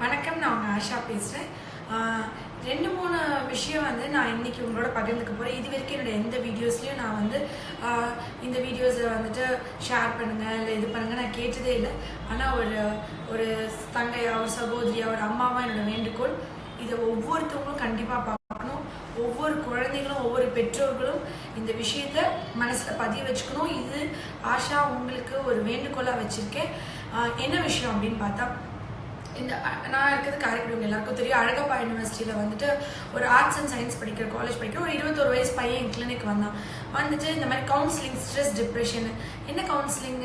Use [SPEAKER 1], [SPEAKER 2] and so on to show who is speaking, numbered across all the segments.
[SPEAKER 1] வணக்கம் நான் உங்கள் ஆஷா பேசுகிறேன் ரெண்டு மூணு விஷயம் வந்து நான் இன்னைக்கு உங்களோட பகிர்ந்துக்க போகிறேன் இது வரைக்கும் என்னோட எந்த வீடியோஸ்லையும் நான் வந்து இந்த வீடியோஸை வந்துட்டு ஷேர் பண்ணுங்கள் இல்லை இது பண்ணுங்கள் நான் கேட்டதே இல்லை. ஆனால் ஒரு ஒரு தங்கையா ஒரு சகோதரியா ஒரு அம்மாவா என்னோடய வேண்டுகோள் இதை ஒவ்வொருத்தவங்களும் கண்டிப்பாக பார்க்கணும். ஒவ்வொரு குழந்தைகளும் ஒவ்வொரு பெற்றோர்களும் இந்த விஷயத்த மனசில் பதிய வச்சுக்கணும். இது ஆஷா உங்களுக்கு ஒரு வேண்டுகோளாக வச்சுருக்கேன். என்ன விஷயம் அப்படின்னு பார்த்தா இந்த நான் இருக்கிறது காரைக்குடி எல்லாருக்கும் தெரியும். அழகப்பா யூனிவர்சிட்டியில் வந்துட்டு ஒரு ஆர்ட்ஸ் அண்ட் சயின்ஸ் படிக்கிற காலேஜ் படிக்கிற ஒரு இருபத்தொரு வயசு பையன் என் கிளினிக் வந்தான். வந்துட்டு இந்த மாதிரி கவுன்சிலிங் ஸ்ட்ரெஸ் டிப்ரெஷன் என்ன கவுன்சிலிங்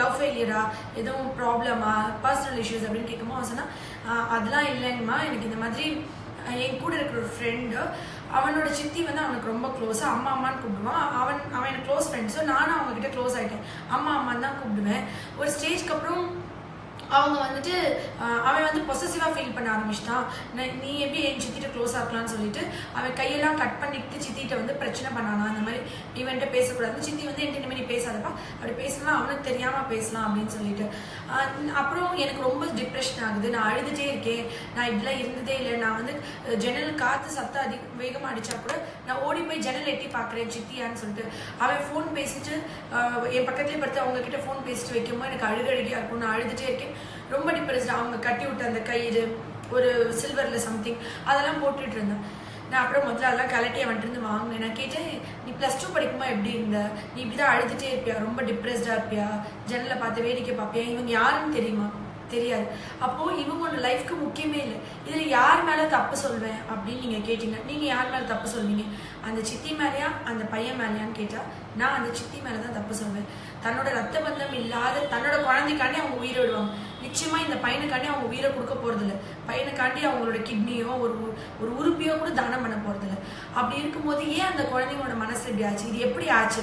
[SPEAKER 1] லவ் ஃபெயிலியரா எதுவும் ப்ராப்ளமா பர்சனல் இஷ்யூஸ் அப்படின்னு கேட்கும்போது அவன் சொன்னா அதெல்லாம் இல்லைங்கம்மா. எனக்கு இந்த மாதிரி என் கூட இருக்கிற ஒரு ஃப்ரெண்டு அவனோட சித்தி வந்து அவனுக்கு ரொம்ப க்ளோஸ் அம்மா அம்மான்னு கூப்பிடுவான். அவன் அவன் எனக்கு க்ளோஸ் ஃப்ரெண்ட் ஸோ நானும் அவங்க கிட்ட க்ளோஸ் ஆகிட்டேன் அம்மா அம்மான்னு தான் கூப்பிடுவேன். ஒரு ஸ்டேஜ்க்கு அப்புறம் அவங்க வந்துட்டு அவன் வந்து பொசசிவாக ஃபீல் பண்ண ஆரம்பிச்சிட்டான். நீ எப்படி என் சித்திட்ட க்ளோஸ் ஆகலான்னு சொல்லிட்டு அவன் கையெல்லாம் கட் பண்ணிட்டு சித்திட்ட வந்து பிரச்சனை பண்ணானா? அந்த மாதிரி இவன்ட்ட பேசக்கூடாது. சித்தி வந்து என்கிட்ட இனிமேல் பேசாதப்பா. அப்படி பேசலாம் அவனுக்கு தெரியாமல் பேசலாம் அப்படின்னு சொல்லிட்டு. அப்புறம் எனக்கு ரொம்ப டிப்ரெஷன் ஆகுது. நான் அழுதுட்டே இருக்கேன். நான் இப்படிலாம் இருந்ததே இல்லை. நான் வந்து ஜன்னல் காற்று சத்தம் அதிக வேகமாக அடித்தா கூட நான் ஓடி போய் ஜன்னல் எட்டி பார்க்குறேன் சித்தியான்னு சொல்லிட்டு. அவன் ஃபோன் பேசிட்டு என் பக்கத்துலேயே படுத்து அவங்க கிட்ட ஃபோன் பேசிட்டு வைக்கும்போது எனக்கு அழுக அழுகையாக இருக்கும். நான் அழுதுட்டே இருக்கேன். ரொம்ப டிப்ரெஸ்டாக அவங்க கட்டி விட்ட அந்த கயிறு ஒரு சில்வரில் சம்திங் அதெல்லாம் போட்டுட்டு இருந்தேன். நான் அப்புறம் முதல்ல அதெல்லாம் கலட்டி அவன்கிட்ட இருந்து வாங்கினேன். நான் கேட்டேன் நீ ப்ளஸ் டூ படிக்குமா எப்படி இருந்த? நீ இப்படி தான் அழுதுகிட்டே இருப்பியா? ரொம்ப டிப்ரெஸ்டாக இருப்பியா? ஜன்னலை பார்த்து வேடிக்கை பார்ப்பியா? இவங்க யாருன்னு தெரியுமா? தெரியாது. அப்போது இவங்க ஒன்று லைஃப்க்கு முக்கியமே இல்லை. இதில் யார் மேலே தப்பு சொல்வேன்? அப்படின்னு நீங்கள் கேட்டீங்க. நீங்கள் யார் மேலே தப்பு சொல்வீங்க? அந்த சித்தி மேலேயா? அந்த பையன் மேலேயான்னு கேட்டால் நான் அந்த சித்தி மேலே தான் தப்பு சொல்வேன். தன்னோட ரத்த பந்தம் இல்லாத தன்னோட குழந்தைக்காண்டி அவங்க உயிரை விடுவாங்க நிச்சயமா இந்த பையனுக்காண்டி அவங்க உயிரை கொடுக்க போறது இல்ல பையனுக்காண்டி அவங்களோட கிட்னியோ ஒரு ஒரு உறுப்பியோ கூட தானம் பண்ண போறது இல்ல அப்படி இருக்கும்போது ஏன் அந்த குழந்தைங்களோட மனசு இப்படி ஆச்சு? இது எப்படி ஆச்சு?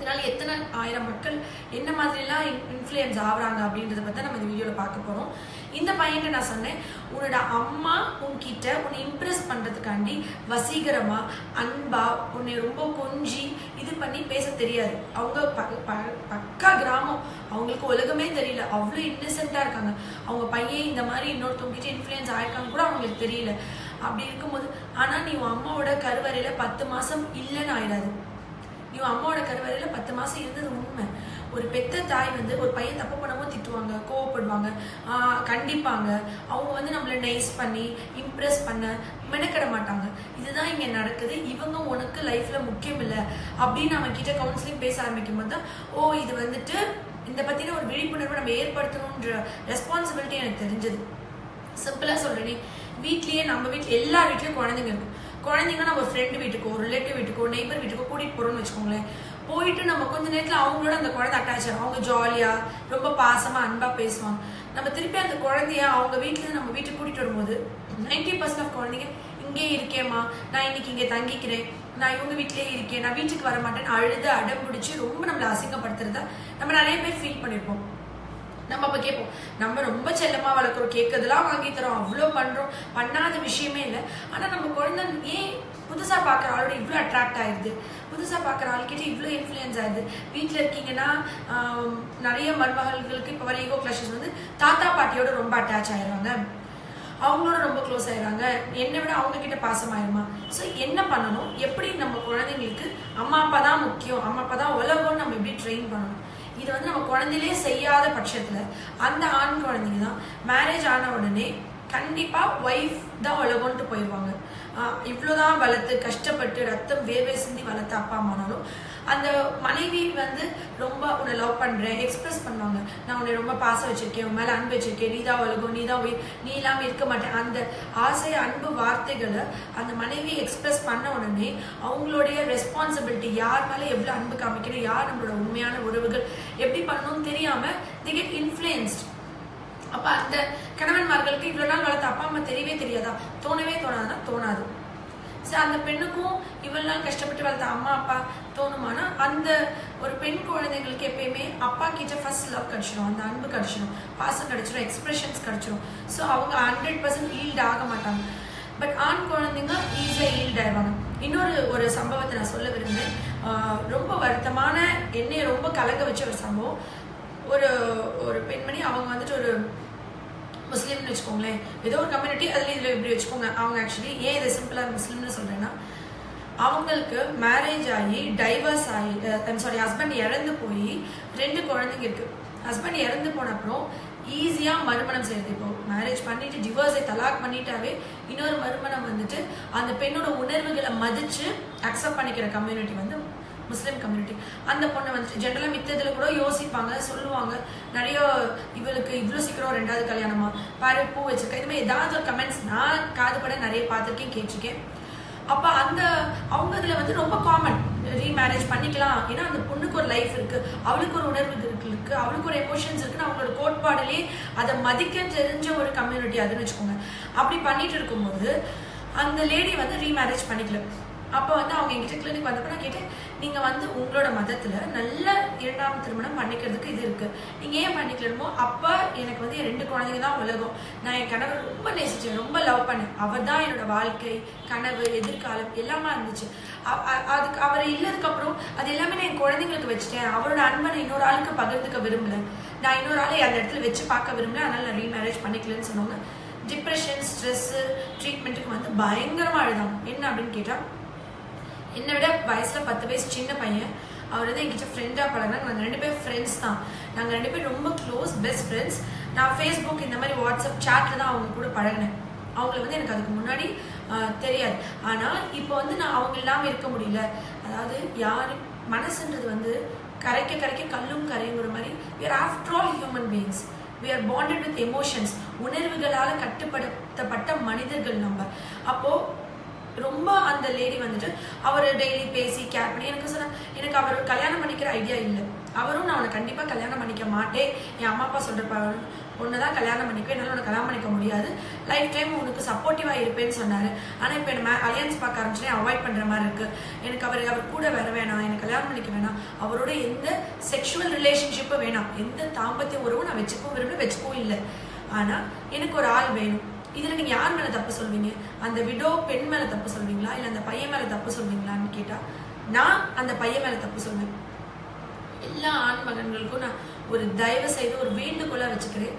[SPEAKER 1] இதனால எத்தனை ஆயிரம் மக்கள் என்ன மாதிரிலாம் இன்ஃப்ளூயன்ஸ் ஆகுறாங்க அப்படின்றத பற்றி நம்ம இந்த வீடியோவில் பார்க்க போகிறோம் இந்த பையன்கிட்ட நான் சொன்னேன் உன்னோட அம்மா உன்கிட்ட உன்னை இம்ப்ரெஸ் பண்ணுறதுக்காண்டி வசீகரமாக அன்பா உன்னை ரொம்ப கொஞ்சி இது பண்ணி பேச தெரியாது. அவங்க ப- ப- பக்கா கிராமம். அவங்களுக்கு உலகமே தெரியல. அவ்வளோ இன்னசென்ட்டாக இருக்காங்க. அவங்க பையன் இந்த மாதிரி இன்னொருத்தவங்ககிட்ட இன்ஃப்ளூயன்ஸ் ஆயிருக்காங்க கூட அவங்களுக்கு தெரியல. அப்படி இருக்கும்போது ஆனால் நீ உன் அம்மாவோட கருவறையில் பத்து மாதம் இல்லைன்னு ஆயிடாது. நீ அம்மாவோட கருவறையில பத்து மாசம் இருந்தது உண்மை. ஒரு பெத்த தாய் வந்து ஒரு பையன் தப்பு பண்ணவும் திட்டுவாங்க கோவப்படுவாங்க கண்டிப்பாங்க. அவங்க வந்து நம்மளை நைஸ் பண்ணி இம்ப்ரெஸ் பண்ண மெனக்கிட மாட்டாங்க. இதுதான் இங்க நடக்குது. இவங்க உனக்கு லைஃப்ல முக்கியம் இல்லை அப்படின்னு நம்ம கிட்ட கவுன்சிலிங் பேச ஆரம்பிக்கும் போது தான் ஓ இது வந்துட்டு இந்த பத்தின ஒரு விழிப்புணர்வை நம்ம ஏற்படுத்தணுன்ற ரெஸ்பான்சிபிலிட்டி எனக்கு தெரிஞ்சது. சிம்பிளா சொல்றேனே. வீட்லயே நம்ம வீட்டில் எல்லா வீட்லயும் குழந்தைங்க இருக்கும். குழந்தைங்க நம்ம ஃப்ரெண்டு வீட்டுக்கோ ரிலேட்டிவ் வீட்டுக்கோ நெய்பர் வீட்டுக்கோ கூட்டிட்டு போறோம்னு வச்சுக்கோங்களேன். போயிட்டு நம்ம கொஞ்ச நேரத்துல அவங்களோட அந்த குழந்தை அட்டாச் ஆகும் அவங்க ஜாலியா ரொம்ப பாசமா அன்பா பேசுவாங்க. நம்ம திருப்பி அந்த குழந்தைய அவங்க வீட்டில் நம்ம வீட்டுக்கு கூட்டிட்டு வரும்போது 90% பர்சன்ட் ஆஃப் குழந்தைங்க இங்கே இருக்கேம்மா. நான் இன்னைக்கு இங்கே தங்கிக்கிறேன். நான் இவங்க வீட்லயே இருக்கேன். நான் வீட்டுக்கு வர மாட்டேன்னு அழுது அடம் பிடிச்சி ரொம்ப நம்மளை அசிங்கப்படுத்துறத நம்ம நிறைய பேர் ஃபீல் பண்ணிருப்போம். நம்ம அப்ப கேட்போம். நம்ம ரொம்ப செல்லமா வளர்க்குறோம். கேட்கறதெல்லாம் வாங்கி தரோம். அவ்வளோ பண்றோம். பண்ணாத விஷயமே இல்லை. ஆனா நம்ம குழந்தை ஏன் புதுசா பார்க்குற ஆளோட இவ்வளோ அட்ராக்ட் ஆயிடுது புதுசா பார்க்குற ஆள்கிட்ட இவ்வளோ இன்ஃப்ளூயன்ஸ் ஆயிடுது வீட்டில் இருக்கீங்கன்னா நிறைய மருமகள்களுக்கு இப்போ வர ஈகோ கிளாஷஸ் வந்து தாத்தா பாட்டியோட ரொம்ப அட்டாச் ஆயிடுறாங்க அவங்களோட ரொம்ப க்ளோஸ் ஆயிடுறாங்க என்னை விட அவங்க கிட்ட பாசமாயிருமா ஸோ என்ன பண்ணணும்? எப்படி நம்ம குழந்தைங்களுக்கு அம்மா அப்பா தான் முக்கியம். அம்மா அப்பா தான் உலகம்னு நம்ம எப்படி ட்ரெயின் பண்ணணும்? இது வந்து நம்ம குழந்தையிலே செய்யாத பட்சத்துல அந்த ஆண் குழந்தைங்க தான் மேரேஜ் ஆன உடனே கண்டிப்பா ஒய்ஃப் தான் உலகம்ட்டு போயிடுவாங்க ஆஹ் இவ்வளவுதான் வளர்த்து கஷ்டப்பட்டு ரத்தம் வேர்வை சிந்தி வளர்த்த அப்பா அம்மானாலும் அந்த மனைவி வந்து ரொம்ப உன்னை லவ் பண்றேன் எக்ஸ்பிரஸ் பண்ணுவாங்க. நான் உன்னை ரொம்ப பாசம் வச்சிருக்கேன் உன் மேல அன்பு வச்சிருக்கேன் நீ தான் உலகம் நீ தான் உயிர் நீ இல்லாம இருக்க மாட்டேன். அந்த ஆசை அன்பு வார்த்தைகளை அந்த மனைவி எக்ஸ்பிரஸ் பண்ண உடனே அவங்களுடைய ரெஸ்பான்சிபிலிட்டி யார் மேல எவ்வளவு அன்பு காமிக்கணும் யார் நம்மளோட உண்மையான உறவுகள் எப்படி பண்ணணும்னு தெரியாம தி கெட் இன்ஃப்ளூயன்ஸ்ட் அப்ப அந்த கணவன்மார்களுக்கு இவ்வளவு நாள் வளர்த்த அப்பா அம்மா தெரியவே தெரியாதா? தோணவே தோணாதுன்னா தோணாது. ஸோ அந்த பெண்ணுக்கும் இவ்வளோ நாள் கஷ்டப்பட்டு வளர்த்த அம்மா அப்பா தோணுமானா அந்த ஒரு பெண் குழந்தைங்களுக்கு எப்பயுமே அப்பா கிட்ட ஃபர்ஸ்ட் லவ் கிடச்சிடும் அந்த அன்பு கிடச்சிடும் பாசம் கிடச்சிடும் எக்ஸ்பிரஷன்ஸ் கிடச்சிடும் ஸோ அவங்க ஹண்ட்ரட் பர்சன்ட் ஈல்ட் ஆக மாட்டாங்க. பட் ஆண் குழந்தைங்க ஈஸியாக ஈல்ட் ஆயிடுவாங்க. இன்னொரு ஒரு சம்பவத்தை நான் சொல்ல விரும்புகிறேன். ரொம்ப வருத்தமான என்னையை ரொம்ப கலங்க வச்ச ஒரு சம்பவம். ஒரு ஒரு பெண்மணி அவங்க வந்துட்டு ஒரு முஸ்லீம்னு வச்சுக்கோங்களேன். ஏதோ ஒரு கம்யூனிட்டி அதில் இதில் இப்படி வச்சுக்கோங்க. அவங்க ஆக்சுவலி ஏன் இதை சிம்பிளாக முஸ்லீம்னு சொல்கிறேன்னா அவங்களுக்கு மேரேஜ் ஆகி டைவர்ஸ் ஆகி ஐம் சாரி ஹஸ்பண்ட் இறந்து போய் ரெண்டு குழந்தைங்க இருக்குது ஹஸ்பண்ட் இறந்து போன அப்புறம் ஈஸியாக மறுமணம் செய்கிறது இப்போ மேரேஜ் பண்ணிட்டு டிவோர்ஸை தலாக் பண்ணிட்டாவே இன்னொரு மறுமணம் வந்துட்டு அந்த பெண்ணோட உணர்வுகளை மதித்து அக்செப்ட் பண்ணிக்கிற கம்யூனிட்டி வந்து முஸ்லீம் கம்யூனிட்டி அந்த பொண்ணை வந்துட்டு ஜென்ரலாக மித்ததில் கூட யோசிப்பாங்க சொல்லுவாங்க. நிறைய இவளுக்கு இவ்வளோ சீக்கிரம் ரெண்டாவது கல்யாணமா? பாரு பூ வச்சிருக்கேன் இது மாதிரி ஏதாவது ஒரு கமெண்ட்ஸ் நான் காதுபட நிறைய பார்த்துருக்கேன் கேட்டிருக்கேன். அப்போ அந்த அவங்க இதில் வந்து ரொம்ப காமன் ரீமேரேஜ் பண்ணிக்கலாம். ஏன்னா அந்த பொண்ணுக்கு ஒரு லைஃப் இருக்கு. அவளுக்கு ஒரு உணர்வு இருக்கு. இருக்கு அவளுக்கு ஒரு எமோஷன்ஸ் இருக்குன்னு அவங்களோட கோட்பாடுலேயே அதை மதிக்க தெரிஞ்ச ஒரு கம்யூனிட்டி அதுன்னு வச்சுக்கோங்க. அப்படி பண்ணிட்டு இருக்கும்போது அந்த லேடி வந்து ரீமேரேஜ் பண்ணிக்கல. அப்போ வந்து அவங்க எங்கிட்ட கிளினிக் வந்தப்போ நான் கேட்டேன் நீங்கள் வந்து உங்களோட மதத்தில் நல்ல இரண்டாம் திருமணம் பண்ணிக்கிறதுக்கு இது இருக்குது நீங்கள் ஏன் பண்ணிக்கலமோ அப்போ எனக்கு வந்து என் ரெண்டு குழந்தைங்க தான் உலகம். நான் என் கணவர் ரொம்ப நேசிச்சேன் ரொம்ப லவ் பண்ணேன். அவர் தான் என்னோட வாழ்க்கை கனவு எதிர்காலம் எல்லாமே இருந்துச்சு. அதுக்கு அவர் இல்லதுக்கப்புறம் அது எல்லாமே நான் என் குழந்தைங்களுக்கு வச்சுட்டேன். அவரோட அன்பை இன்னொரு ஆளுக்கு பகிர்ந்துக்க விரும்பல. நான் இன்னொரு ஆளை அந்த இடத்துல வச்சு பார்க்க விரும்பல. அதனால நான் ரீமேரேஜ் பண்ணிக்கலன்னு சொன்னாங்க டிப்ரெஷன் ஸ்ட்ரெஸ்ஸு ட்ரீட்மெண்ட்டுக்கு வந்து பயங்கரமாக அழுதாங்க. என்ன அப்படின்னு கேட்டால் என்னை விட வயசில் பத்து வயசு சின்ன பையன். அவர் வந்து எங்கிட்ட ஃப்ரெண்டாக பழகினா நாங்கள் ரெண்டு பேரும் ஃப்ரெண்ட்ஸ் தான். நாங்கள் ரெண்டு பேரும் ரொம்ப க்ளோஸ் பெஸ்ட் ஃப்ரெண்ட்ஸ் நான் ஃபேஸ்புக் இந்த மாதிரி வாட்ஸ்அப் சேட்டில் தான் அவங்க கூட பழகினேன். அவங்கள வந்து எனக்கு அதுக்கு முன்னாடி தெரியாது. ஆனால் இப்போ வந்து நான் அவங்க இல்லாமல் இருக்க முடியல. அதாவது யார் மனசுன்றது வந்து கரைக்க கரைக்க கல்லும் கரையுங்கிற மாதிரி we are after all human beings we are bonded with emotions உணர்வுகளால் கட்டுப்படுத்தப்பட்ட மனிதர்கள் நம்ம. அப்போது ரொம்ப அந்த லேடி வந்துட்டு அவர் டெய்லி பேசி கேர் பண்ணி எனக்கு சொன்ன எனக்கு அவர் கல்யாணம் பண்ணிக்கிற ஐடியா இல்லை. அவரும் நான் அவனை கண்டிப்பாக கல்யாணம் பண்ணிக்க மாட்டேன். என் அம்மா அப்பா சொல்கிறப்ப ஒன்று தான் கல்யாணம் பண்ணிக்குவேன் என்னால் உனக்கு கல்யாணம் பண்ணிக்க முடியாது. லைஃப் டைம் உனக்கு சப்போர்ட்டிவாக இருப்பேன்னு சொன்னார். ஆனால் இப்போ என்ன அலையன்ஸ் பார்க்க ஆரம்பிச்சுனே அவாய்ட் பண்ணுற மாதிரி இருக்குது எனக்கு அவர் அவர் கூட வர வேணாம் எனக்கு கல்யாணம் பண்ணிக்க வேணாம். அவரோட எந்த செக்ஷுவல் ரிலேஷன்ஷிப்பும் வேணாம். எந்த தாம்பத்திய உறவும் நான் வச்சுக்கவும் விரும்பி வச்சுக்கவும் இல்லை. ஆனால் எனக்கு ஒரு ஆள் வேணும். இதுல நீங்க யார் மேல தப்பு சொல்வீங்க? அந்த விடோ பெண் மேல தப்பு சொல்வீங்களா? இல்ல அந்த பையன் மேல தப்பு சொல்வீங்களான்னு கேட்டா நான் அந்த பையன் மேல தப்பு சொல்வேன். எல்லா ஆண் மகன்களுக்கும் நான் ஒரு தயவு செய்து ஒரு வேண்டுகோளா வச்சுக்கிறேன்.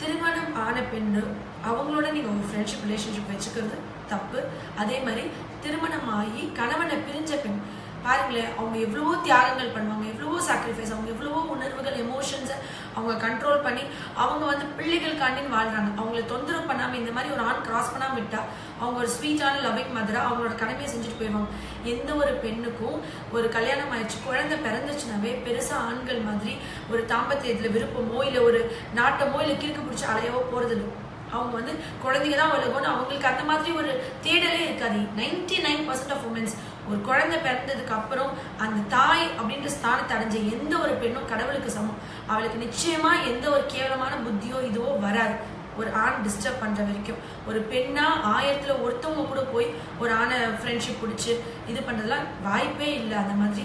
[SPEAKER 1] திருமணம் ஆன பெண்ணு அவங்களோட நீங்க ஒரு ஃப்ரெண்ட்ஷிப் ரிலேஷன்ஷிப் வச்சுக்கிறது தப்பு. அதே மாதிரி திருமணம் ஆகி கணவனை பிரிஞ்ச பெண் பாருங்களேன் அவங்க எவ்வளவோ தியாகங்கள் பண்ணுவாங்க எவ்வளவோ சாக்ரிஃபைஸ் அவங்க எவ்வளவோ உணர்வுகள் எமோஷன்ஸை அவங்க கண்ட்ரோல் பண்ணி அவங்க வந்து பிள்ளைகளுக்காண்டின்னு வாழ்றாங்க. அவங்கள தொந்தரவு பண்ணாமல் இந்த மாதிரி ஒரு ஆண் கிராஸ் பண்ணாம விட்டா அவங்க ஒரு ஸ்வீட்டான லவ்விங் மதராக அவங்களோட கடமையை செஞ்சுட்டு போயிடுவாங்க. எந்த ஒரு பெண்ணுக்கும் ஒரு கல்யாணம் ஆயிடுச்சு குழந்தை பிறந்துச்சுனாவே பெருசாக ஆண்கள் மாதிரி ஒரு தாம்பத்தியத்தில் விருப்பமோ இல்லை ஒரு நாட்டமோ இல்லை கிறுக்கு பிடிச்சி அலையவோ போகிறது இல்லை அவங்க வந்து குழந்தைங்க தான் வளர்க்கணும் அவங்களுக்கு அந்த மாதிரி ஒரு தேடலே இருக்காது. Ninety nine percent of womens ஒரு குழந்தை பிறந்ததுக்கு அப்புறம் அந்த தாய் அப்படின்ற ஸ்தானத்தை அடைஞ்ச எந்த ஒரு பெண்ணும் கடவுளுக்கு சமம். அவளுக்கு நிச்சயமா எந்த ஒரு கேவலமான புத்தியோ இதுவோ வராது. ஒரு ஆண் டிஸ்டர்ப் பண்ற வரைக்கும். ஒரு பெண்ணா ஆயிரத்துல ஒருத்தவங்க கூட போய் ஒரு ஆணை ஃப்ரெண்ட்ஷிப் பிடிச்சி இது பண்றதுலாம் வாய்ப்பே இல்லை. அந்த மாதிரி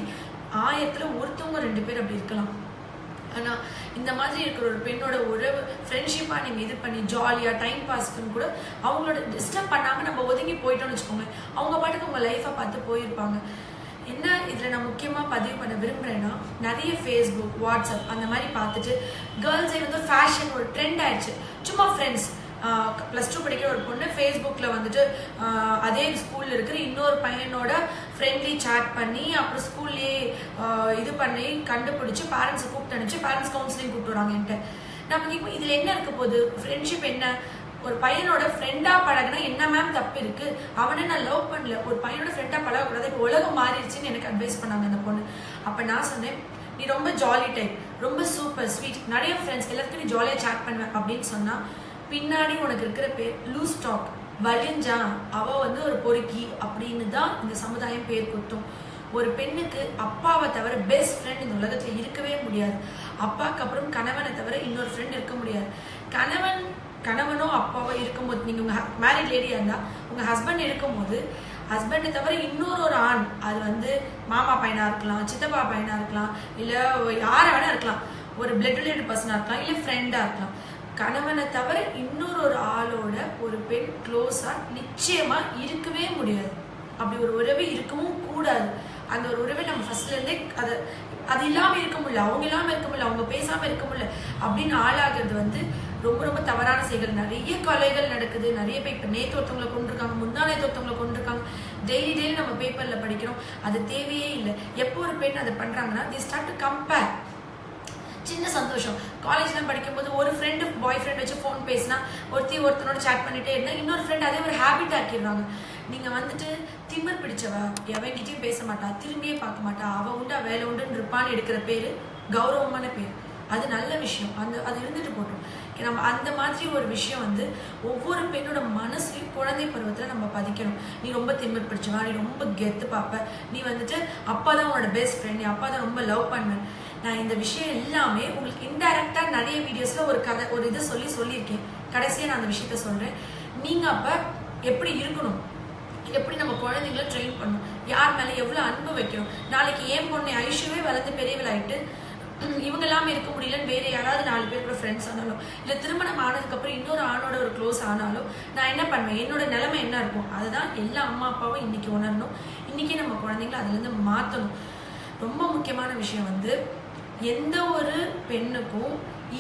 [SPEAKER 1] ஆயிரத்துல ஒருத்தவங்க ரெண்டு பேர் அப்படி இருக்கலாம். ஆனால் இந்த மாதிரி இருக்கிற ஒரு பெண்ணோட உறவு ஃப்ரெண்ட்ஷிப்பாக நீங்கள் இது பண்ணி ஜாலியாக டைம் பாஸ்க்குன்னு கூட அவங்களோட டிஸ்டர்ப் பண்ணாமல் நம்ம ஒதுங்கி போயிட்டோம்னு வச்சுக்கோங்க. அவங்க பாட்டுக்கு உங்கள் லைஃப்பை பார்த்து போயிருப்பாங்க. என்ன இதில் நான் முக்கியமாக பதிவு பண்ண விரும்புகிறேன்னா நிறைய ஃபேஸ்புக் வாட்ஸ்அப் அந்த மாதிரி பார்த்துட்டு கேர்ள்ஸே வந்து ஃபேஷன் ஒரு ட்ரெண்ட் ஆயிடுச்சு. சும்மா ஃப்ரெண்ட்ஸ் ப்ளஸ் டூ படிக்கிற ஒரு பொண்ணு ஃபேஸ்புக்கில் வந்துட்டு அதே ஸ்கூலில் இருக்கிற இன்னொரு பையனோட ஃப்ரெண்ட்லி சேட் பண்ணி அப்புறம் ஸ்கூல்லேயே இது பண்ணி கண்டுபிடிச்சி பேரண்ட்ஸை கூப்பிட்டு அனுப்பிச்சு பேரண்ட்ஸ் கவுன்சிலிங் கூப்பிட்டு வராங்க என்கிட்ட. நம்ம கேட்கும் இதில் என்ன இருக்க போகுது? ஃப்ரெண்ட்ஷிப் என்ன? ஒரு பையனோட ஃப்ரெண்டாக பழகினா என்ன மேம் தப்பு இருக்கு? அவனை நான் லவ் பண்ணல. ஒரு பையனோட ஃப்ரெண்டாக பழகக்கூடாது. இப்போ உலகம் மாறிடுச்சுன்னு எனக்கு அட்வைஸ் பண்ணாங்க அந்த பொண்ணு. அப்போ நான் சொன்னேன் நீ ரொம்ப ஜாலி டைப் ரொம்ப சூப்பர் ஸ்வீட் நிறைய ஃப்ரெண்ட்ஸ் எல்லாத்துக்கும் நீ ஜாலியாக சேட் பண்ணுவேன் அப்படின்னு சொன்னால் பின்னாடி உனக்கு இருக்கிற பேர் லூஸ் டாக். வலிஞ்சான் அவ வந்து ஒரு பொறுக்கி அப்படின்னு தான் இந்த சமுதாயம் பேர் குத்தும். ஒரு பெண்ணுக்கு அப்பாவை தவிர பெஸ்ட் ஃப்ரெண்ட் இந்த உலகத்துல இருக்கவே முடியாது. அப்பாவுக்கு அப்புறம் கணவனை தவிர இன்னொரு ஃப்ரெண்ட் இருக்க முடியாது. கணவன் கணவனோ அப்பாவோ இருக்கும்போது நீங்க உங்க மேரிட் லேடியா இருந்தா உங்க ஹஸ்பண்ட் இருக்கும்போது ஹஸ்பண்டை தவிர இன்னொரு ஒரு ஆண் அது வந்து மாமா பையனா இருக்கலாம் சித்தப்பா பையனா இருக்கலாம் இல்ல யாரை வேணா இருக்கலாம். ஒரு பிளட் ரிலேட்டட் பர்சனா இருக்கலாம் இல்ல ஃப்ரெண்டா இருக்கலாம். கணவனை தவிர இன்னொரு ஒரு ஆளோட ஒரு பெண் க்ளோஸாக நிச்சயமா இருக்கவே முடியாது. அப்படி ஒரு உறவு இருக்கவும் கூடாது. அந்த ஒரு உறவை நம்ம ஃபர்ஸ்ட்லேருந்தே அதை அது இல்லாமல் இருக்க முடியல. அவங்க இல்லாமல் இருக்க முடியல. அவங்க பேசாமல் இருக்க முடியல. அப்படின்னு ஆளாகிறது வந்து ரொம்ப ரொம்ப தவறான செயல்கள். நிறைய கொலைகள் நடக்குது. நிறைய பேர் இப்போ நேற்று ஒருத்தவங்களை கொண்டிருக்காங்க முந்தானே நேற்று ஒருத்தவங்களை கொண்டிருக்காங்க டெய்லி டெய்லி நம்ம பேப்பரில் படிக்கிறோம். அது தேவையே இல்லை. எப்போ ஒரு பெண் அதை பண்ணுறாங்கன்னா தி ஸ்டார்ட் டு கம்பேர் சின்ன சந்தோஷம். காலேஜ்லாம் படிக்கும்போது ஒரு ஃப்ரெண்டு பாய் ஃப்ரெண்ட் வச்சு ஃபோன் பேசினா ஒருத்தி ஒருத்தனோட சேட் பண்ணிட்டே இருந்தால் இன்னொரு ஃப்ரெண்ட் அதே ஒரு ஹேபிட் ஆக்கிடுறாங்க. நீங்கள் வந்துட்டு திமிர் பிடிச்சவ? எவன்கிட்டையும் பேச மாட்டா திரும்பியே பார்க்க மாட்டா. அவ உண்டா வேலை உண்டுன்னு இருப்பான்னு எடுக்கிற பேர் கௌரவமான பேர். அது நல்ல விஷயம். அந்த அது இருந்துட்டு போட்டோம். நம்ம அந்த மாதிரி ஒரு விஷயம் வந்து ஒவ்வொரு பெண்ணோட மனசுலையும் குழந்தை பருவத்தில் நம்ம பதிக்கணும். நீ ரொம்ப திமிர் பிடிச்சவா? நீ ரொம்ப கெத்து பார்ப்ப. நீ வந்துட்டு அப்பா தான் உன்னோட பெஸ்ட் ஃப்ரெண்ட் நீ அப்பா தான் ரொம்ப லவ் பண்ணுவேன் நான் இந்த விஷயம் எல்லாமே உங்களுக்கு இன்டைரக்டாக நிறைய வீடியோஸில் ஒரு கதை ஒரு இதை சொல்லி சொல்லியிருக்கேன். கடைசியாக நான் அந்த விஷயத்த சொல்கிறேன் நீங்கள் அப்போ எப்படி இருக்கணும்? எப்படி நம்ம குழந்தைங்கள ட்ரெயின் பண்ணணும்? யார் மேலே எவ்வளோ அன்பு வைக்கணும்? நாளைக்கு ஏன் பொண்ணு ஐஷுவே வளர்ந்து பெரியவளாயிட்டு இவங்க எல்லாமே இருக்க முடியலன்னு வேற யாராவது நாலு பேர் கூட ஃப்ரெண்ட்ஸ் ஆனாலும் இல்லை திருமணம் ஆனதுக்கப்புறம் இன்னொரு ஆணோட ஒரு க்ளோஸ் ஆனாலும் நான் என்ன பண்ணுவேன்? என்னோட நிலைமை என்ன இருக்கும் அதுதான் எல்லா அம்மா அப்பாவும் இன்னைக்கு உணரணும். இன்னைக்கு நம்ம குழந்தைங்கள அதுலேருந்து மாற்றணும் ரொம்ப முக்கியமான விஷயம் வந்து எந்த ஒரு பெண்ணுக்கும்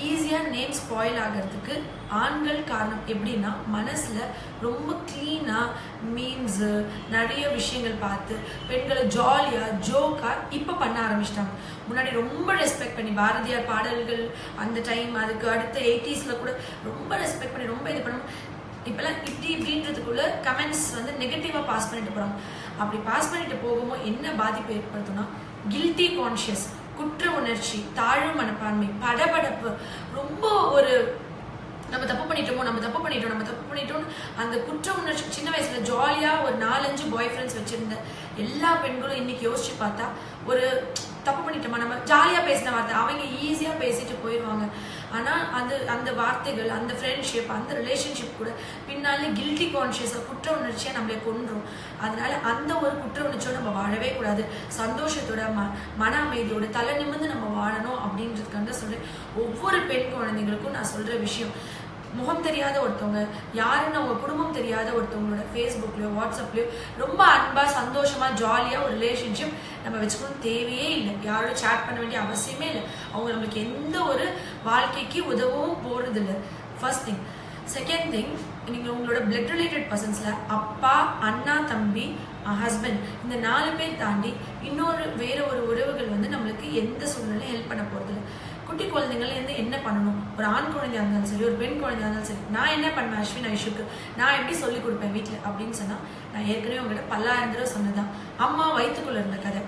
[SPEAKER 1] ஈஸியாக நேம் ஸ்பாயில் ஆகிறதுக்கு ஆண்கள் காரணம் எப்படின்னா மனசில் ரொம்ப க்ளீனாக மீம்ஸு நிறைய விஷயங்கள் பார்த்து பெண்களை ஜாலியாக ஜோக்காக இப்போ பண்ண ஆரம்பிச்சிட்டாங்க. முன்னாடி ரொம்ப ரெஸ்பெக்ட் பண்ணி பாரதியார் பாடல்கள் அந்த டைம் அதுக்கு அடுத்த எயிட்டிஸில் கூட ரொம்ப ரெஸ்பெக்ட் பண்ணி ரொம்ப இது பண்ண இப்போல்லாம் இப்படி இப்படின்றதுக்குள்ள கமெண்ட்ஸ் வந்து நெகட்டிவாக பாஸ் பண்ணிட்டு போகிறாங்க அப்படி பாஸ் பண்ணிட்டு போகும்போது என்ன பாதிப்பு ஏற்படுத்தும்னா கில்ட்டி கான்ஷியஸ் குற்ற உணர்ச்சி தாழ்வு மனப்பான்மை படபடப்பு ரொம்ப ஒரு நம்ம தப்பு பண்ணிட்டோமோ நம்ம தப்பு பண்ணிட்டோம் நம்ம தப்பு பண்ணிட்டோம் அந்த குற்ற உணர்ச்சி சின்ன வயசுல ஜாலியா ஒரு நாலஞ்சு பாய் ஃப்ரெண்ட்ஸ் வச்சிருந்த எல்லா பெண்களும் இன்னைக்கு யோசிச்சு பார்த்தா ஒரு தப்பு பண்ணிட்டோமா நம்ம ஜாலியா பேசின வார்த்தை அவங்க ஈஸியா பேசிட்டு போயிடுவாங்க ஆனால் அது அந்த வார்த்தைகள் அந்த ஃப்ரெண்ட்ஷிப் அந்த ரிலேஷன்ஷிப் கூட பின்னாலே கில்ட்டி கான்ஷியஸாக குற்ற உணர்ச்சியை நம்மளை கொன்றோம். அதனால அந்த ஒரு குற்ற உணர்ச்சியோடு நம்ம வாழவே கூடாது. சந்தோஷத்தோட ம மன அமைதியோட தலை நிமிர்ந்து நம்ம வாழணும் அப்படின்றதுக்காக சொல்கிறேன் ஒவ்வொரு பெண் குழந்தைங்களுக்கும் நான் சொல்கிற விஷயம் முகம் தெரியாத ஒருத்தவங்க யாருன்னு அவங்க குடும்பம் தெரியாத ஒருத்தவங்களோட ஃபேஸ்புக்லயோ வாட்ஸ்அப்லயோ ரொம்ப அன்பா சந்தோஷமா ஜாலியா ஒரு ரிலேஷன்ஷிப் நம்ம வச்சுக்கணும் தேவையே இல்லை. யாரோட சேட் பண்ண வேண்டிய அவசியமே இல்லை. அவங்க நம்மளுக்கு எந்த ஒரு வாழ்க்கைக்கு உதவும் போறது இல்லை ஃபர்ஸ்ட் திங் செகண்ட் திங் நீங்க உங்களோட பிளட் ரிலேட்டட் பர்சன்ஸ்ல அப்பா அண்ணா தம்பி ஹஸ்பண்ட் இந்த நாலு பேர் தாண்டி இன்னொரு வேற ஒரு உறவுகள் வந்து நம்மளுக்கு எந்த சூழ்நிலையும் ஹெல்ப் பண்ண போறது இல்லை குட்டி குழந்தைங்கள்ல இருந்து என்ன பண்ணணும்? ஒரு ஆண் குழந்தையா இருந்தாலும் சரி ஒரு பெண் குழந்தையா இருந்தாலும் சரி நான் என்ன பண்ணுவேன் அஸ்வின் ஐஷுக்கு? நான் எப்படி சொல்லி கொடுப்பேன் வீட்டில் அப்படின்னு சொன்னா நான் ஏற்கனவே உங்ககிட்ட பல்லாயிரம் தடவை சொன்னதுதான். அம்மா வயிற்றுக்குள்ளே இருந்த கதை.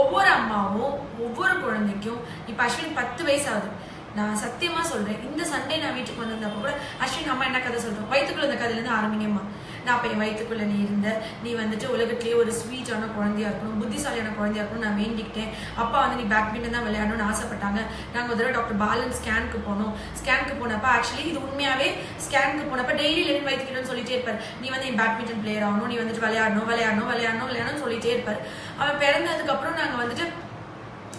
[SPEAKER 1] ஒவ்வொரு அம்மாவும் ஒவ்வொரு குழந்தைக்கும் இப்ப அஸ்வின் பத்து வயசு ஆகுது நான் சத்தியமா சொல்றேன் இந்த சண்டே நான் வீட்டுக்கு வந்திருந்தப்ப கூட அஸ்வின் அம்மா என்ன கதை சொல்றோம்? வயிற்றுக்குள்ள இந்த கதையிலேருந்து ஆரம்பிங்கம்மா. நான் அப்போ என் வயிற்றுக்குள்ள நீ இருந்த நீ வந்துட்டு உலகத்திலேயே ஒரு ஸ்வீட்டான குழந்தையா இருக்கணும் புத்திசாலியான குழந்தையா இருக்கணும் நான் வேண்டிக்கிட்டேன். அப்பா வந்து நீ பேட்மிண்டன் தான் விளையாடணும்னு ஆசைப்பட்டாங்க. நாங்கள் ஒரு தடவை டாக்டர் பாலன் ஸ்கேனுக்கு போனோம். ஸ்கேனுக்கு போனப்போ ஆக்சுவலி இது உண்மையாகவே ஸ்கேனுக்கு போனப்போ டெய்லி லெவன் வயிற்றுக்கிட்டன்னு சொல்லிட்டே இருப்பார். நீ வந்து என் பேட்மிண்டன் பிளேயர் ஆகணும் நீ வந்துட்டு விளையாடணும் விளையாடணும் விளையாடணும் விளையாடணும்னு சொல்லிட்டே இருப்பார். அவன் பிறந்ததுக்கப்புறம் நாங்கள் வந்துட்டு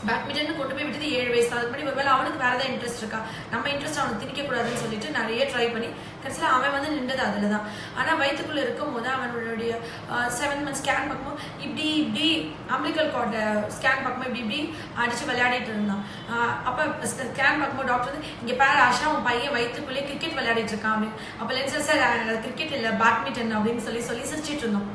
[SPEAKER 1] பேட்மிண்டன் கொண்டு போய் விட்டது ஏழு வயசு. அதுக்கு முன்னாடி ஒருவேளை அவனுக்கு வேற ஏதாவது இன்ட்ரெஸ்ட் இருக்கா? நம்ம இன்ட்ரெஸ்ட் அவனுக்கு திணிக்க கூடாதுன்னு சொல்லிட்டு நிறைய ட்ரை பண்ணி கடைசியில் அவன் வந்து நின்றது அதில் தான் ஆனால் வயிற்றுக்குள்ளே இருக்கும் போது அவனுடைய செவன் மந்த் ஸ்கேன் பார்க்கும்போது இப்படி இப்படி அம்பிளிக்கல் கார்டு ஸ்கேன் பார்க்கும்போது இப்படி இப்படி அடித்து விளையாடிட்டு இருந்தான். அப்போ ஸ்கேன் பார்க்கும்போது டாக்டர் வந்து இங்கே பேர் ஆஷா உன் பையன் வயிற்றுக்குள்ளேயே கிரிக்கெட் விளையாடிட்டு இருக்கான். அப்படின்னு அப்போ லென்சர் சார் கிரிக்கெட் இல்லை பேட்மிண்டன் அப்படின்னு சொல்லி சொல்லி சிரிச்சிட்டு இருந்தோம்.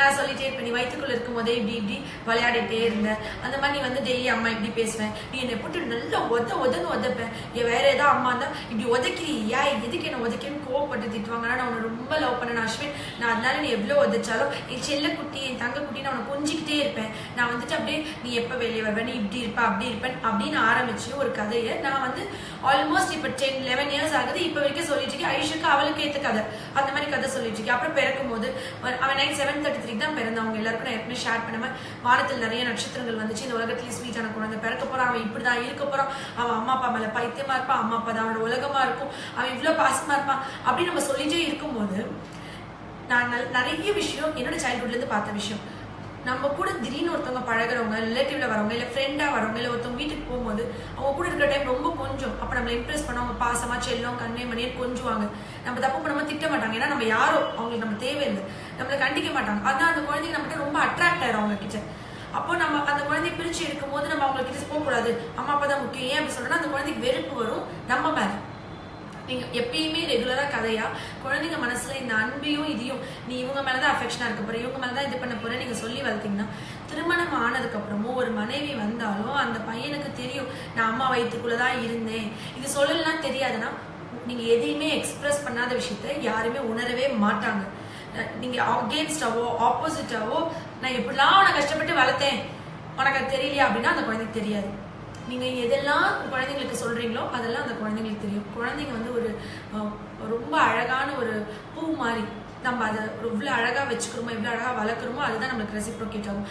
[SPEAKER 1] நான் சொல்லிட்டே இருப்பேன் நீ வயிற்றுக்குள்ள இருக்கும் போதே இப்படி இப்படி விளையாடிட்டே இருந்த. அந்த மாதிரி நீ வந்து டெய்லி அம்மா இப்படி பேசுவேன். நீ என்னை போட்டு நல்லா ஒத உதன்னு ஒதப்பேன் என் வேற ஏதோ அம்மா தான் இப்படி உதைக்கிறியா எதுக்கு என்ன உதைக்கன்னு கோவப்பட்டு திட்டுவாங்க நான் உன்னை ரொம்ப லவ் பண்ணேன் அஸ்வின். நான் அதனால நீ எவ்வளோ ஒதைச்சாலும் என் செல்ல குட்டி என் தங்க குட்டி நான் உன்னை கொஞ்சிக்கிட்டே இருப்பேன். நான் வந்துட்டு அப்படியே நீ எப்போ வெளியே வருவேன் நீ இப்படி இருப்ப அப்படி இருப்பேன். அப்படின்னு ஆரம்பிச்சு ஒரு கதையை நான் வந்து ஆல்மோஸ்ட் இப்ப டென் லெவன் இயர்ஸ் ஆகுது. இப்ப வரைக்கும் சொல்லிட்டு இருக்கேன். ஐஷுக்கு அவளுக்கு ஏத்த கதை. அந்த மாதிரி கதை சொல்லிட்டு இருக்கேன். அப்புறம் பிறக்கும் போது அவன் நைட் செவன் தேர்ட்டி த்ரீ தான் பிறந்தான். அவங்க எல்லாருக்கும் நான் ஏற்கனவே ஷேர் பண்ணுவேன் வானத்தில் நிறைய நட்சத்திரங்கள் வந்துச்சு. இந்த உலகத்திலேயே ஸ்வீட்டான குழந்தை பிறக்க போறான். அவன் இப்படிதான் இருக்க போறான். அவன் அம்மா அப்பா மேல பைத்தியமா இருப்பான். அம்மா அப்பா தான் அவனோட உலகமா இருக்கும். அவன் இவ்வளவு பாசமா இருப்பான். அப்படின்னு நம்ம சொல்லிட்டே இருக்கும்போது நான் நல்- நிறைய விஷயம் என்னோட சைல்ட்ஹுட்ல இருந்து பார்த்த விஷயம். நம்ம கூட திடீர்னு ஒருத்தவங்க பழகுறவங்க ரிலேட்டிவ்ல வரவங்க இல்ல ஃப்ரெண்டா வரவங்க இல்ல ஒருத்தவங்க வீட்டுக்கு போகும்போது அவங்க கூட இருக்கிற டைம் ரொம்ப கொஞ்சம். அப்ப நம்மளை இம்ப்ரெஸ் பண்ண அவங்க பாசமா செல்லம் கண்ணே மணியே கொஞ்சுவாங்க. நம்ம தப்பு பண்ணாம திட்ட மாட்டாங்க. ஏன்னா நம்ம யாரோ அவங்களுக்கு நம்ம தேவையில்லை. நம்மள கண்டிக்க மாட்டாங்க. அதான் அந்த குழந்தைங்க நம்மகிட்ட ரொம்ப அட்ராக்ட் ஆயிரும் அவங்க கிட்ட அப்போ நம்ம அந்த குழந்தைய பிரிச்சு எடுக்கும் போது நம்ம அவங்க கிட்ட போக கூடாது அம்மா அப்பா தான் முக்கியம். ஏன் அப்படி சொல்றோம்னா அந்த குழந்தைக்கு வெறுப்பு வரும். நம்ம மேல. நீங்கள் எப்பயுமே ரெகுலராக கதையாக குழந்தைங்க மனசில் இந்த அன்பையும் இதையும் நீ இவங்க மேலே தான் அஃபெக்ஷனாக இருக்க போகிற இவங்க மேலே தான் இது பண்ண போகிற நீங்கள் சொல்லி வளர்த்தீங்கன்னா திருமணம் ஆனதுக்கப்புறமும் ஒரு மனைவி வந்தாலும் அந்த பையனுக்கு தெரியும் நான் அம்மா வயிற்றுக்குள்ளே தான் இருந்தேன். இது சொல்லலாம் தெரியாதுன்னா நீங்கள் எதையுமே எக்ஸ்பிரஸ் பண்ணாத விஷயத்த யாருமே உணரவே மாட்டாங்க. நீங்கள் அகேன்ஸ்டாவோ ஆப்போசிட்டாவோ நான் எப்படிலாம் உன கஷ்டப்பட்டு வளர்த்தேன் உனக்கு அது தெரியலையா அப்படின்னா அந்த குழந்தைக்கு தெரியாது. நீங்க எதெல்லாம் குழந்தைங்களுக்கு சொல்றீங்களோ அதெல்லாம் அந்த குழந்தைங்களுக்கு தெரியும். குழந்தைங்க வந்து ஒரு ரொம்ப அழகான ஒரு பூ மாதிரி. நம்ம அதை இவ்வளோ அழகாக வச்சுக்கிறோமோ இவ்வளோ அழகாக வளர்க்குறோமோ அதுதான் நம்மளுக்கு ரெசிப்ரோகேட் ஆகும்.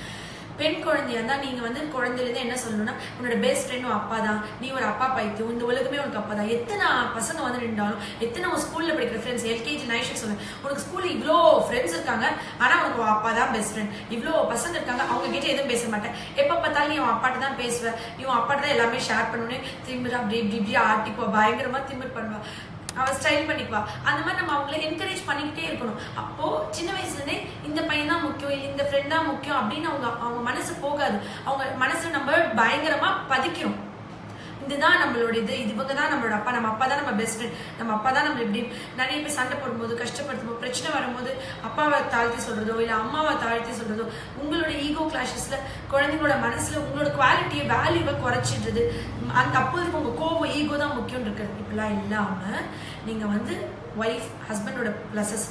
[SPEAKER 1] பெண் குழந்தையா இருந்தா நீங்க வந்து குழந்தையிலேருந்து என்ன சொல்லணும்னா உன்னோட பெஸ்ட் ஃப்ரெண்ட் அப்பா தான் நீ ஒரு அப்பா பைத்தியம். இந்த உலகமே உனக்கு அப்பா தான் எத்தனை பசங்க வந்து நின்றாலும் எத்தனை உன் ஸ்கூல்ல படிக்கிற ஃப்ரெண்ட்ஸ் எல்கேஜி நைஷன் சொல்லுவேன். உனக்கு ஸ்கூல்ல இவ்வளோ ஃப்ரெண்ட்ஸ் இருக்காங்க ஆனா உனக்கு அப்பா தான் பெஸ்ட் ஃப்ரெண்ட் இவ்வளோ பசங்க இருக்காங்க அவங்க கிட்ட எதுவும் பேச மாட்டேன். எப்ப பார்த்தாலும் நீ உன் அப்பாட்ட தான் பேசுவேன் நீ உன் அப்பாட்ட தான் எல்லாமே ஷேர் பண்ணுவேன். திரும்ப அப்படி இப்படி இப்படி ஆட்டிப்போ பயங்கரமா திரும்ப பண்ணுவேன் அவள் ஸ்டைல் பண்ணிக்குவா. அந்த மாதிரி நம்ம அவங்கள என்கரேஜ் பண்ணிக்கிட்டே இருக்கணும். அப்போ சின்ன வயசுலேருந்தே இந்த பையன் தான் முக்கியம் இந்த ஃப்ரெண்ட் தான் முக்கியம் அப்படின்னு அவங்க அவங்க மனசு போகாது. அவங்க மனசு நம்ம பயங்கரமா பதிக்கிறோம் இதுதான் நம்மளோட இது இவங்க தான் நம்மளோட அப்பா. நம்ம அப்பா தான் நம்ம பெஸ்ட் ஃப்ரெண்ட் நம்ம அப்பா தான் நம்ம எப்படி நிறைய பேர் சண்டை போடும்போது கஷ்டப்படுத்தும் போது பிரச்சனை வரும்போது அப்பாவை தாழ்த்தி சொல்றதோ இல்லை அம்மாவை தாழ்த்தி சொல்றதோ உங்களோட ஈகோ கிளாஷஸ்ல குழந்தைங்களோட மனசுல உங்களோட குவாலிட்டியை வேல்யூவை குறைச்சிடுறது. அந்த அப்போதுக்கு உங்க கோவம் ஈகோ தான் முக்கியம் இருக்கிறது இப்படிலாம் இல்லாம நீங்க வந்து ஒய்ஃப் ஹஸ்பண்டோட ப்ளஸஸ்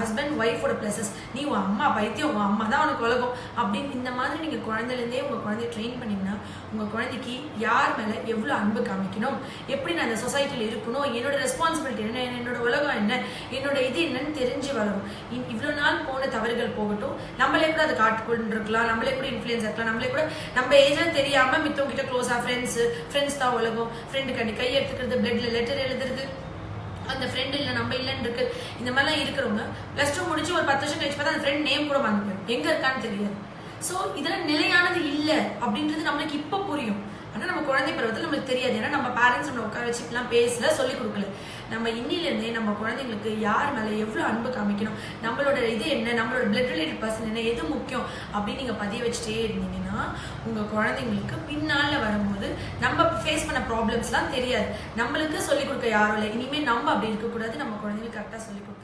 [SPEAKER 1] ஹஸ்பண்ட் ஒய்ஃபோட ப்ளஸஸ் நீ உன் அம்மா பைத்தியம் உன் அம்மா தான் உனக்கு உலகம். அப்படின்னு இந்த மாதிரி நீங்கள் குழந்தைலேருந்தே உங்கள் குழந்தைய ட்ரெயின் பண்ணிங்கன்னா உங்கள் குழந்தைக்கு யார் மேலே எவ்வளோ அன்பு காமிக்கணும்? எப்படி நான் அந்த சொசைட்டியில் இருக்கணும்? என்னோட ரெஸ்பான்சிபிலிட்டி என்ன? என்னோட உலகம் என்ன? என்னோட இது என்னன்னு தெரிஞ்சு வளரும். இவ்வளோ நாள் போன தவறுகள் போகட்டும். நம்மளே கூட அதை காட்டுக்கொண்டிருக்கலாம். நம்மளே கூட இன்ஃப்ளூயன்ஸ் இருக்கலாம். நம்மளே கூட நம்ம ஏஜ்ல தெரியாமல் மித்தவங்க கிட்ட க்ளோஸாக ஃப்ரெண்ட்ஸ் ஃப்ரெண்ட்ஸ் தான் உலகம். ஃப்ரெண்டு கண்டி கை எடுத்துக்கிறது பிளட்ல லெட்டர் எழுதுறது. அந்த ஃப்ரெண்ட் இல்லை நம்ம இல்லைன்னு இருக்கு. இந்த மாதிரிலாம் இருக்கிறவங்க ப்ளஸ் டூ முடிச்சு ஒரு பத்து வருஷம் கழிச்சு பார்த்தா அந்த ஃப்ரெண்ட் நேம் கூட மறந்து போயிடும். எங்க இருக்கான்னு தெரியாது. ஸோ இதெல்லாம் நிலையானது இல்லை அப்படின்றது நம்மளுக்கு இப்போ புரியும். ஆனால் நம்ம குழந்தை பருவத்தில் நம்மளுக்கு தெரியாது. ஏன்னா நம்ம பேரண்ட்ஸ் நம்ம உட்கார வச்சு பேசல சொல்லி கொடுக்கல. நம்ம இன்னிலேருந்தே நம்ம குழந்தைங்களுக்கு யார் மேலே எவ்வளோ அன்பு காமிக்கணும்? நம்மளோட இது என்ன? நம்மளோட பிளட் ரிலேட்டட் பர்சன் என்ன? எது முக்கியம்? அப்படின்னு நீங்கள் பதிய வச்சுட்டே இருந்தீங்கன்னா உங்கள் குழந்தைங்களுக்கு பின்னால் வரும்போது நம்ம ஃபேஸ் பண்ண ப்ராப்ளம்ஸ்லாம் தெரியாது. நம்மளுக்கு சொல்லிக் கொடுக்க யாரும் இல்லை. இனிமேல் நம்ம அப்படி இருக்கக்கூடாது. நம்ம குழந்தைங்களுக்கு கரெக்டாக சொல்லிக் கொடுக்கணும்